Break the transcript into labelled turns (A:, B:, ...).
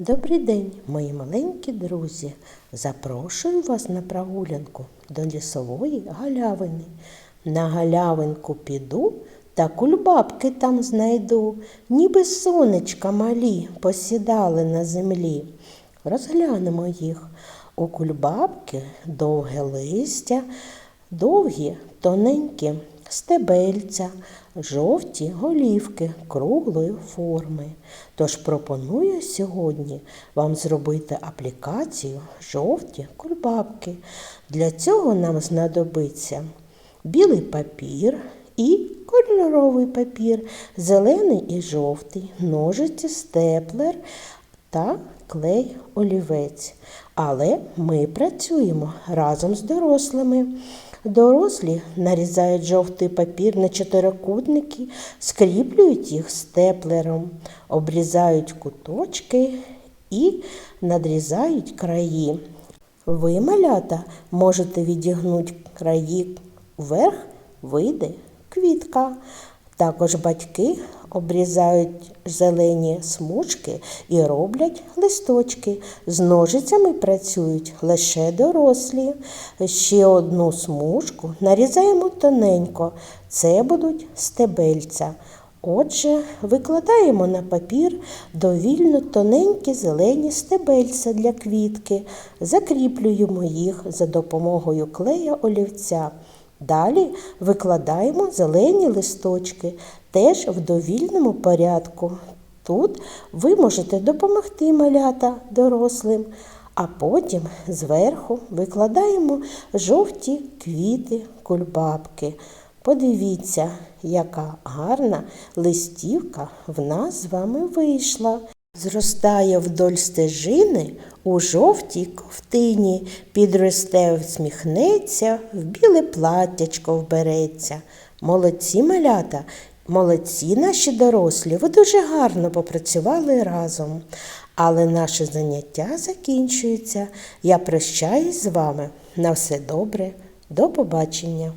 A: Добрий день, мої маленькі друзі. Запрошую вас на прогулянку до лісової галявини. На галявинку піду та кульбабки там знайду, ніби сонечка малі посідали на землі. Розглянемо їх. У кульбабки довге листя, довгі тоненькі стебельця, жовті голівки круглої форми. Тож пропоную сьогодні вам зробити аплікацію жовті кульбабки. Для цього нам знадобиться білий папір і кольоровий папір, зелений і жовтий, ножиці, степлер та клей олівець. Але ми працюємо разом з дорослими. Дорослі нарізають жовтий папір на чотирикутники, скріплюють їх степлером, обрізають куточки і надрізають краї. Ви, малята, можете відігнути краї вверх, вийде квітка. Також батьки обрізають зелені смужки і роблять листочки. З ножицями працюють лише дорослі. Ще одну смужку нарізаємо тоненько. Це будуть стебельця. Отже, викладаємо на папір довільно тоненькі зелені стебельця для квітки, закріплюємо їх за допомогою клея олівця. Далі викладаємо зелені листочки теж в довільному порядку. Тут ви можете допомогти малята дорослим, а потім зверху викладаємо жовті квіти кульбабки. Подивіться, яка гарна листівка в нас з вами вийшла. Зростає вдоль стежини у жовтій ковтині, підросте, всміхнеться, в біле платтячко вбереться. Молодці малята, молодці наші дорослі, ви дуже гарно попрацювали разом. Але наше заняття закінчується. Я прощаюсь з вами. На все добре, до побачення.